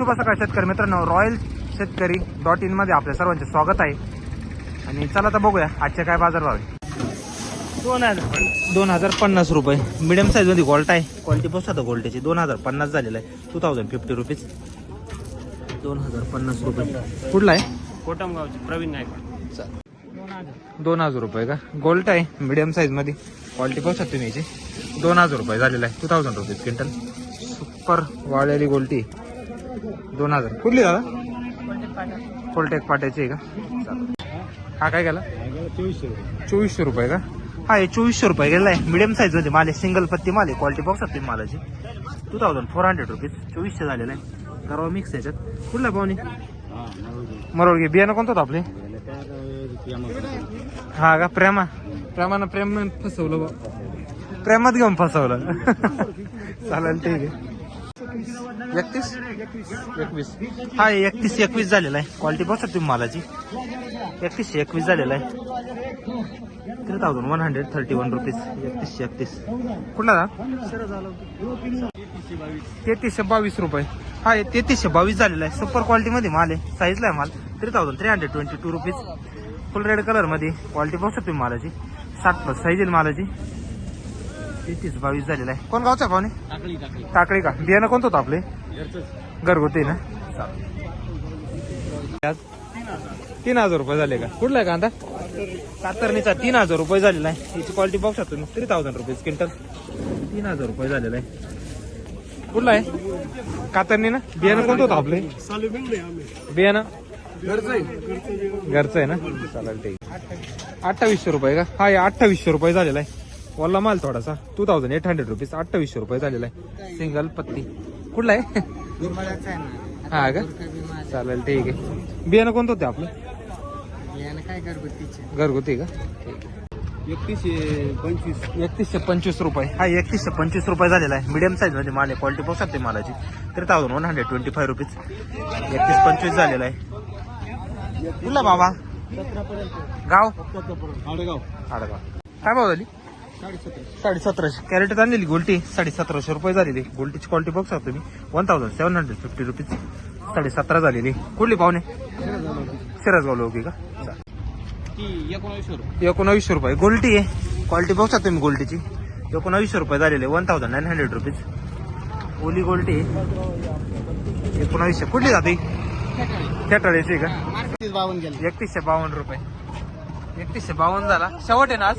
शुभ सकाळ शेतकरी मित्रांनो. रॉयल शेतकरी डॉट इनमध्ये आपल्या सर्वांचे स्वागत आहे. आणि चला तर बघूया आजचे काय बाजार भाव आहे. दोन हजार दोन हजार पन्नास रुपये. मिडियम साईजमध्ये गोल्ट आहे. क्वालिटी आता गोल्टेची दोन हजार पन्नास झालेला आहे. टू थाउजंड फिफ्टी रुपीज दोन हजार पन्नास रुपये. कुठला आहे? कोटमगावचे प्रवीण नायक. दोन हजार रुपये का? गोल्ट आहे. मिडियम साईजमध्ये. क्वालिटी पाहू शकते मी याची. दोन हजार रुपये झालेला आहे. Two thousand rupees quintal. Super वाळलेली गोल्टी दोन हजार. कुठली दादा? फुलटेक पाट्याची आहे का? चालेल. हा काय गेला? चोवीसशे चोवीसशे रुपये का? हा हे चोवीसशे रुपये गेलाय. मिडियम साईजमध्ये माल सिंगल पत्ती माल आहे. क्वालिटी पाहू शकते मालाची. Two thousand four hundred rupees चोवीसशे झालेला आहे. करावा मिक्स याच्यात. कुठला पाहुणे? मरोळगे. बियाणं कोणतं होतं आपले? हा का? प्रेमा. प्रेमानं प्रेम फसवलं बा. प्रेमात घेऊन फसवलं. चालेल ठीक आहे. एकतीस? एकवीस. हा एकतीस एकवीस झालेला आहे. क्वालिटी बघता तुम्ही मालाची. एकतीसशे एकवीस झालेला आहे. Three thousand one hundred thirty one rupees एकतीसशे एकतीस. कुठला तेहतीसशे बावीस रुपये. हा तेहतीसशे बावीस झालेला आहे. सुपर क्वालिटीमध्ये माल आहे. साईजला आहे माल. Three thousand three hundred twenty two rupees full red कलरमध्ये क्वालिटी बघू शकतो तुम्ही मालाची. सात प्लस साईज आहे मालाची. तेहतीस बावीस झालेला आहे. कोण गावचा पाहुणे टाकळी का? बियाणं कोणतं होतं आपले? घरगुती ना? तीन हजार रुपये झाले का? कुठला आहे कांदा? कातरणीचा तीन हजार रुपये झालेला आहे. याची क्वालिटी बघू शकतो तुम्ही. थ्री थाउजंड रुपीज क्विंटल तीन हजार रुपये झालेला आहे. कुठला आहे? कातरणी ना? बियाणं कोणतं होतं आपले? बियाणं? घरचं आहे घरचं आहे ना? चालेल ठीक. अठ्ठावीसशे रुपये का? हे अठ्ठावीसशे रुपये झालेला आहे. वल्ला माल थोडासा. Two thousand eight hundred rupees अठ्ठावीसशे रुपये झालेला आहे. सिंगल पत्ती. कुठला आहे? हा का? चालेल ठीक आहे. बियाणं कोणतं होते आपलं? काय घरगुतीचे? घरगुती का? एकतीसशे पंचवीस. एकतीसशे पंचवीस रुपये. हा एकतीसशे पंचवीस रुपये झालेला आहे. मिडियम साईजमध्ये माल आहे. क्वालिटी पाहू शकते मालाची. Three thousand one hundred twenty five rupees एकतीस पंचवीस झालेला आहे. कुठला बाबा? गाव? आडगाव. आडगाव. काय भाव झाली? साडे सतराशे कॅरेट आणलेली गोल्टी साडे सतराशे रुपये झालेली. गोल्टीची क्वालिटी बघू शकता तुम्ही. One thousand seven hundred fifty rupees साडे सतरा झालेली. कुठली पाहुणे? सिरसगाव लोकी का? एकोणावीसशे रुपये. एकोणावीसशे रुपये. गोल्टी आहे. क्वालिटी बघू शकता तुम्ही गोल्टीची. एकोणावीसशे रुपये झालेले. One thousand nine hundred rupees ओली गोल्टी आहे. एकोणावीसशे. कुठली जाते? खेटाळ्याची का? एकतीसशे बावन्न रुपये. एकतीसशे बावन्न झाला. शेवट आहे ना आज?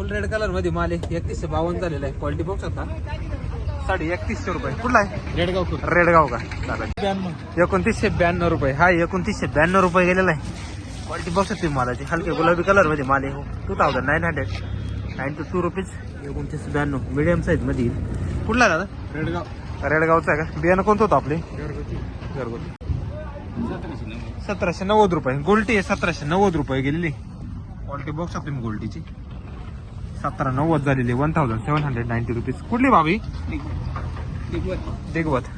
फुल रेड कलरमध्ये माल आहे. एकतीसशे बावन्न झालेला आहे. क्वालिटी बघू शकता. साडे एकतीसशे रुपये. कुठला आहे? रेडगाव रेडगाव का? चालेल. एकोणतीसशे ब्याण्णव रुपये. हा एकोणतीसशे ब्याण्णव रुपये गेलेला आहे. क्वालिटी बघू शकते मालाची. हलके गुलाबी कलरमध्ये माल आहे. Two thousand nine hundred ninety two rupees एकोणतीसशे ब्याण्णव. मिडियम साईजमध्ये येईल. कुठला आहे दादा? रेडगाव. रेडगावचा आहे का? बियाणं कोणतं होतं आपले? घरगुती. सतराशे नव्वद. सतराशे नव्वद रुपये. गोल्टी आहे सतराशे नव्वद रुपये गेलेली. क्वालिटी बघू शकतो मी गोल्टीची. सतरा नव्वद झालेली one thousand seven hundred ninety rupees कुठली भावी दिग्वत दिगवत